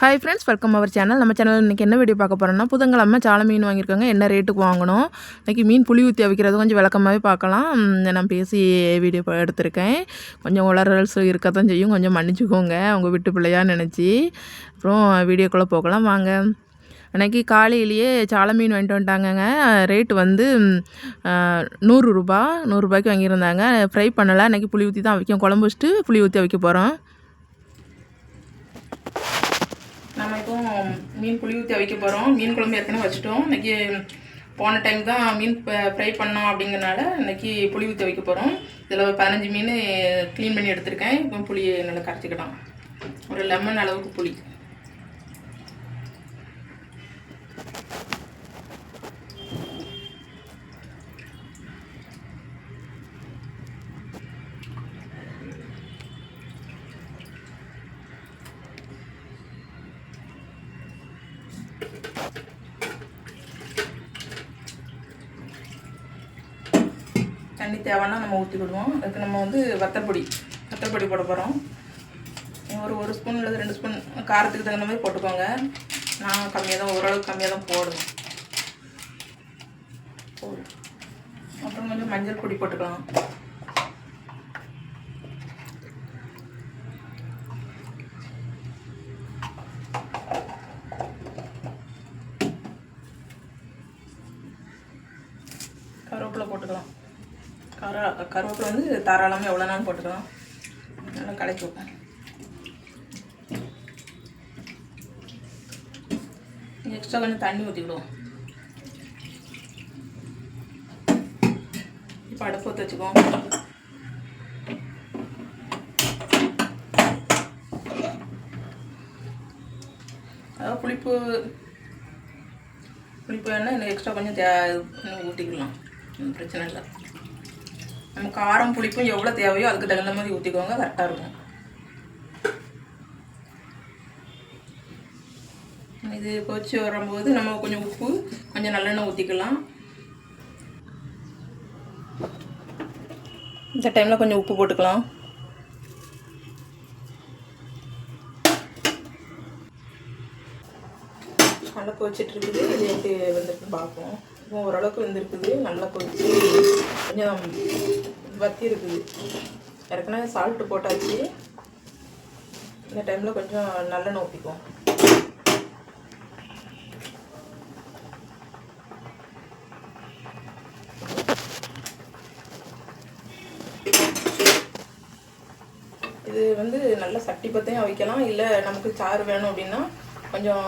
Hi friends welcome our channel நம்ம channel இன்றைக்கி என்ன வீடியோ பார்க்க போகிறோம்னா புதன்கிழமை சால மீன் வாங்கியிருக்காங்க. என்ன ரேட்டுக்கு வாங்கணும்? இன்றைக்கி மீன் புளி ஊற்றி வைக்கிறது கொஞ்சம் விளக்கமாகவே பார்க்கலாம். நான் பேசி வீடியோ எடுத்திருக்கேன். கொஞ்சம் உளறல்ஸ் இருக்க தான் செய்யும். கொஞ்சம் மன்னிச்சுக்கோங்க. அவங்க விட்டு பிள்ளையாக நினச்சி. அப்புறம் வீடியோக்குள்ளே போகலாம். வாங்க. அன்றைக்கி காலையிலேயே சால மீன் வாங்கிட்டு வந்துட்டாங்கங்க. ரேட் வந்து நூறு ரூபா நூறுரூபாய்க்கு வாங்கியிருந்தாங்க. ஃப்ரை பண்ணலை. அன்றைக்கி புளி ஊற்றி தான் வைக்கும் குழம்பு வச்சுட்டு புளி ஊற்றி வைக்க போகிறோம் நம்ம இப்போ மீன் புளி ஊற்றி வைக்க போகிறோம் மீன் குழம்பு ஏற்கனவே வச்சுட்டோம். இன்றைக்கி போன டைம் தான் மீன் ஃப்ரை பண்ணோம் அப்படிங்கறனால இன்னைக்கு புளி ஊற்றி வைக்க போகிறோம் இதில் பதினஞ்சு மீன் க்ளீன் பண்ணி எடுத்திருக்கேன். இப்போ புளியை நல்லா கரைச்சிக்கலாம். ஒரு லெமன் அளவுக்கு புளி. தண்ணி தேவைன்னா நம்ம ஊற்றிக்கிடுவோம் அதுக்கு நம்ம வந்து வத்தப்பொடி வத்தப்பொடி போட போகிறோம் ஒரு ஒரு ஸ்பூன் இல்லை ரெண்டு ஸ்பூன் காரத்துக்கு தகுந்த மாதிரி போட்டுக்கோங்க. நான் கம்மியாக தான் ஓரளவுக்கு கம்மியாக தான் போடுவேன். போதும் அப்புறம் கொஞ்சம் மஞ்சள் பொடி போட்டுக்கலாம். கருவேப்பிலை போட்டுக்கலாம். கரு கருவேப்பிலை வந்து தாராளமாக எவ்வளோ நாள் போட்டுக்கலாம். நல்லா கலக்கி வைப்பேன் எக்ஸ்ட்ரா கொஞ்சம் தண்ணி ஊற்றிக்கிடுவோம் இப்போ அடுப்பு ஊற்ற வச்சுக்குவோம். அதாவது புளிப்பு புளிப்பு வேணால் இன்னும் எக்ஸ்ட்ரா கொஞ்சம் தே ஊற்றிக்கலாம் ஒன்றும் பிரச்சனை இல்லை. நம்ம காரம் புளிப்பும் எவ்வளோ தேவையோ அதுக்கு தகுந்த மாதிரி ஊற்றிக்கோங்க கரெக்டாக இருக்கும். இது கொதிச்சு வரும்போது நம்ம கொஞ்சம் உப்பு கொஞ்சம் நல்லெண்ணெய் ஊற்றிக்கலாம் இந்த டைமில் கொஞ்சம் உப்பு போட்டுக்கலாம். நல்லா கொச்சிட்ருக்குது இது எப்படி வந்துட்டு பார்ப்போம். இப்போ ஓரளவுக்கு வெந்திருக்குது. நல்லா கொதிச்சு கொஞ்சம் வத்தி இருக்குது. ஏற்கனவே சால்ட்டு போட்டாச்சு. இந்த டைமில் கொஞ்சம் நல்லெண்ணெய் ஊற்றிக்குவோம் இது வந்து நல்ல சட்டி பத்தையும் வைக்கலாம் இல்லை நமக்கு சாறு வேணும் அப்படின்னா கொஞ்சம்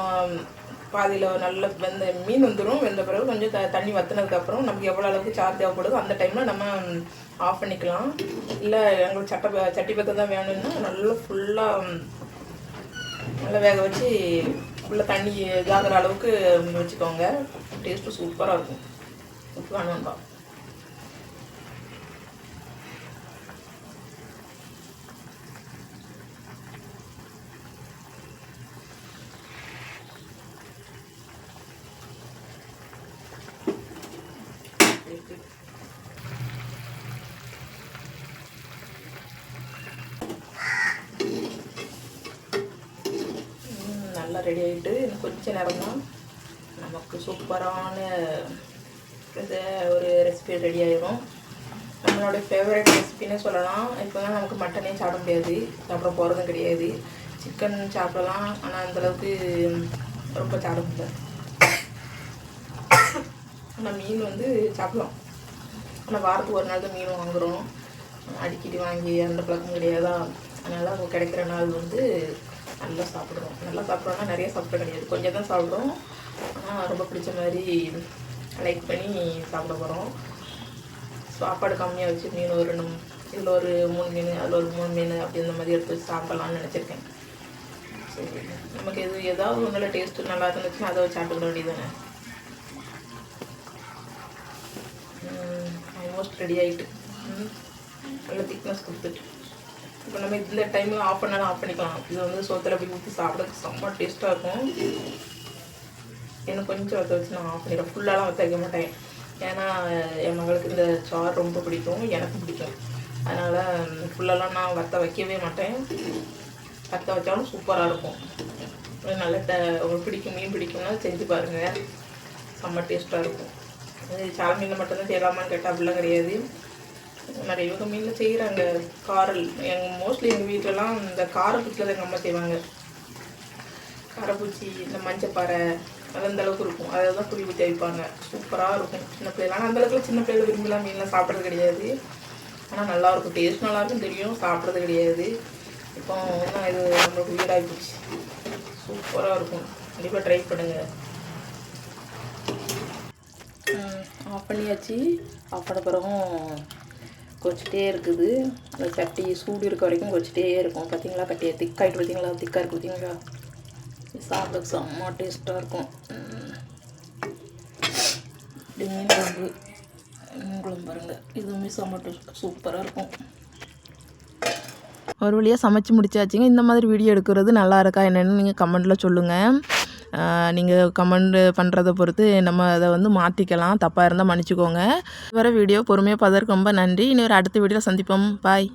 பாதியில் நல்ல வெந்த மீன் வந்துடும் வெந்த பிறகு கொஞ்சம் த தண்ணி வற்றினதுக்கப்புறம் நமக்கு எவ்வளோ அளவுக்கு சார் தேவைப்படுதோ அந்த டைமில் நம்ம ஆஃப் பண்ணிக்கலாம். இல்லை எங்களுக்கு சட்டை சட்டி பத்தை தான் வேணும்னா நல்லா ஃபுல்லாக நல்லா வேக வச்சு ஃபுல்லாக தண்ணி இதாகிற அளவுக்கு வச்சுக்கோங்க. டேஸ்ட்டு சூப்பராக இருக்கும். உப்பு வேணும்டா நல்லா ரெடி ஆகிட்டு இன்னும் கொஞ்ச நேரம் தான் நமக்கு சூப்பரான ஒரு ரெசிபி ரெடி ஆயிரும். நம்மளோட ஃபேவரட் ரெசிபின்னு சொல்லலாம். இப்போ தான் நமக்கு மட்டனே சாப்பிட முடியாது. சாப்பிட போகிறதும் கிடையாது. சிக்கன் சாப்பிடலாம். ஆனால் அந்தளவுக்கு ரொம்ப சாப்பிட முடியாது ஆனால் மீன் வந்து சாப்பிடலாம். ஆனால் வாரத்துக்கு ஒரு நாள் தான் மீன் வாங்குகிறோம் அடிக்கடி வாங்கி அந்த பழக்கம் கிடையாதா? அதனால் அவங்க கிடைக்கிற நாள் வந்து நல்லா சாப்பிடுறோம் நல்லா சாப்பிட்றோம்னா நிறைய சாப்பிட கிடையாது. கொஞ்சம் தான் சாப்பிட்றோம் ஆனால் ரொம்ப பிடிச்ச மாதிரி லைக் பண்ணி சாப்பிட போகிறோம் சாப்பாடு கம்மியாக வச்சு மீன் ஒரு ரெண்டு இதில் ஒரு மூணு மீன் அதில் ஒரு மூணு மீன் அப்படி இந்த மாதிரி எடுத்து வச்சு சாப்பிடலாம்னு நினச்சிருக்கேன். சரி. நமக்கு எது ஏதாவது ஒன்றில் டேஸ்ட்டு நல்லா இருந்துச்சுன்னா அதை வச்சு சாப்பிட்டுக்கிட வேண்டியதானே ஆல்மோஸ்ட் ரெடி ஆகிட்டு நல்ல திக்னஸ் கொடுத்துட்டு. இப்போ நம்ம இந்த டைமில் ஆஃப் பண்ணாலும் ஆஃப் பண்ணிக்கலாம். இது வந்து சோத்தில் அப்படி ஊற்றி சாப்பிட்றதுக்கு செம்ம டேஸ்ட்டாக இருக்கும். இன்னும் கொஞ்சம் வற்ற வச்சு நான் ஆஃப் பண்ணிடுறேன். ஃபுல்லாலாம் வற்ற வைக்க மாட்டேன் ஏன்னா என் மகளுக்கு இந்த சாறு ரொம்ப பிடிக்கும். எனக்கு பிடிக்கும். அதனால் ஃபுல்லெல்லாம் நான் வற்ற வைக்கவே மாட்டேன். வற்ற வச்சாலும் சூப்பராக இருக்கும். நல்ல ட- உங்களுக்கு பிடிக்கும் மீன் பிடிக்கும்னா செஞ்சு பாருங்கள் செம்ம டேஸ்ட்டாக இருக்கும். அது சால மீனில் மட்டும்தான் செய்யலாமான்னு கேட்டால் அப்படிலாம் கிடையாது. நிறைய வகை மீனில் செய்கிறாங்க காரல் எங்கள் மோஸ்ட்லி எங்கள் வீட்டிலலாம் இந்த காரப்பூச்சியில் தான் எங்கள் அம்மா செய்வாங்க. காரப்பூச்சி இந்த மஞ்சப்பாறை அது அந்த அளவுக்கு இருக்கும். அதை தான் புளி ஊற்றி வைப்பாங்க சூப்பராக இருக்கும். சின்ன பிள்ளைலாம் ஆனால் அந்த அளவுக்கு சின்ன பிள்ளைல விரும்பலாம். மீன்லாம் சாப்பிட்றது கிடையாது. ஆனால் நல்லாயிருக்கும் டேஸ்ட் நல்லாயிருக்கும் தெரியும். சாப்பிட்றது கிடையாது. இப்போ இன்னும் இது நம்மளுக்கு வீடாகி போச்சு. சூப்பராக இருக்கும். கண்டிப்பாக ட்ரை பண்ணுங்கள் ஆஃப் பண்ணியாச்சு. ஆஃப் பண்ண பிறகும் கொச்சிட்டே இருக்குது. அந்த சட்டி சூடு இருக்க வரைக்கும் கொச்சிட்டே இருக்கும். பார்த்தீங்களா கட்டியை திக்காயிட்டு பார்த்தீங்களா திக்காக இருக்கு பார்த்தீங்களா இது சாப்பிட செம்ம டேஸ்ட்டாக இருக்கும். மீன் குழம்பு. மீன் குழம்பு பாருங்கள் இதுவுமே செம்ம சூப்பராக இருக்கும். ஒரு வழியாக சமைச்சு முடிச்சாச்சுங்க. இந்த மாதிரி வீடியோ எடுக்கிறது நல்லா இருக்கா என்னென்னு நீங்கள் கமெண்ட்டில் சொல்லுங்கள் நீங்கள் கமெண்ட் பண்ணுறதை பொறுத்து நம்ம அதை வந்து மாற்றிக்கலாம் தப்பாக இருந்தால் மன்னிச்சுக்கோங்க. வர வீடியோ பொறுமையாக பார்த்ததற்கு ரொம்ப நன்றி. இன்னொரு அடுத்த வீடியோவில் சந்திப்போம். பாய்